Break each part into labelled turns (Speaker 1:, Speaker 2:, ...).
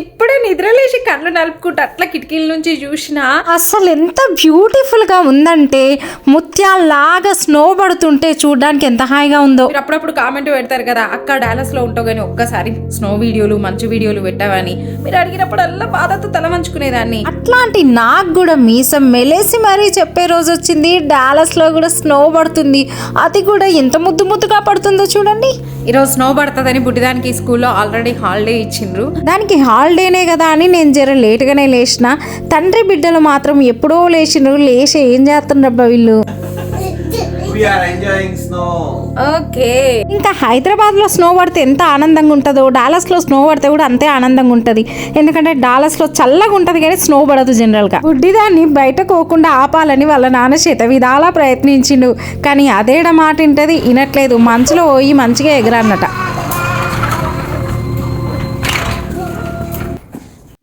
Speaker 1: ఇప్పుడే నిద్రలేసి కళ్ళు నలుపుకుంటూ అట్లా కిటికీల నుంచి చూసిన
Speaker 2: అసలు ఎంత బ్యూటిఫుల్గా ఉందంటే ముత్యాల్లాగా స్నో పడుతుంటే చూడడానికి ఎంత హాయిగా ఉందో.
Speaker 1: మీరు అప్పుడప్పుడు కామెంట్ పెడతారు కదా అక్క డాలస్లో ఉంటావు కానీ ఒక్కసారి స్నో వీడియోలు మంచి వీడియోలు పెట్టావని. మీరు అడిగినప్పుడల్లా బాధతో తల వంచుకునేదాన్ని
Speaker 2: అట్లాంటి నాకు కూడా మీసం మెలేసి మరీ చెప్పే రోజు వచ్చింది డాలస్లో కూడా స్నో పడుతుంది. అది కూడా ఎంత ముద్దు ముద్దుగా పడుతుందో చూడండి.
Speaker 1: ఈరోజు స్నో పడుతుందని బుడ్డిదానికి స్కూల్లో ఆల్రెడీ హాలిడే ఇచ్చిండ్రు.
Speaker 2: దానికి హాలిడేనే కదా అని నేను జర లేట్గానే లేచిన. తండ్రి బిడ్డలు మాత్రం ఎప్పుడో లేచిండ్రు లేచి ఏం చేస్తుండ్రబ్బా వీళ్ళు?
Speaker 1: ఓకే.
Speaker 2: ఇంకా హైదరాబాద్లో స్నో పడితే ఎంత ఆనందంగా ఉంటుందో డాలస్లో స్నో పడితే కూడా అంతే ఆనందంగా ఉంటుంది. ఎందుకంటే డాలస్లో చల్లగా ఉంటుంది కానీ స్నో పడదు జనరల్గా. బుడ్డిదాన్ని బయట పోకుండా ఆపాలని వాళ్ళ నాన్న చేత విధాలా ప్రయత్నించిండు. కానీ అదేడ మాట వింటది వినట్లేదు. మంచులో పోయి మంచిగా ఎగరన్నట.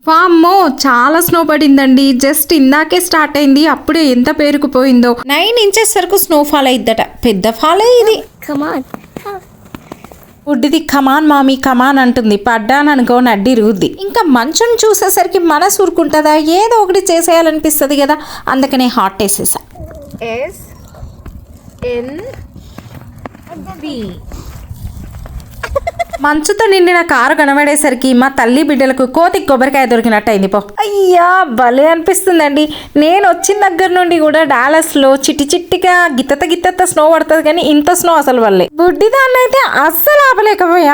Speaker 2: వామ్మో చాలా స్నో పడిందండి. జస్ట్ ఇందాకే స్టార్ట్ అయింది అప్పుడే ఎంత పేరుకుపోయిందో. నైన్ ఇంచెస్ వరకు స్నో ఫాల్ అయిద్దట. పెద్ద ఫాలే ఇది
Speaker 3: on.
Speaker 2: ఉడ్డిది come on mommy come on అంటుంది. పడ్డాననుకో నడ్డి రూద్ది. ఇంకా మంచుని చూసేసరికి మనసు ఊరుకుంటుందా? ఏదో ఒకటి చేసేయాలనిపిస్తుంది కదా. అందుకనే హాట్ వేసేసా.
Speaker 1: ఎస్ ఎన్ బి
Speaker 2: మంచుతో నిండిన కారు కనబడేసరికి మా తల్లి బిడ్డలకు కోతి కొబ్బరికాయ దొరికినట్టు అయింది పో. అయ్యా భలే అనిపిస్తుందండి. నేను వచ్చిన దగ్గర నుండి కూడా డాలస్లో చిట్టి చిట్టిగా గిత్తత గిత్తత స్నో పడుతుంది కానీ ఇంత స్నో అసలు వల్లే. బుడ్డి దాన్ని అయితే అస్సలు ఆపలేకపోయా.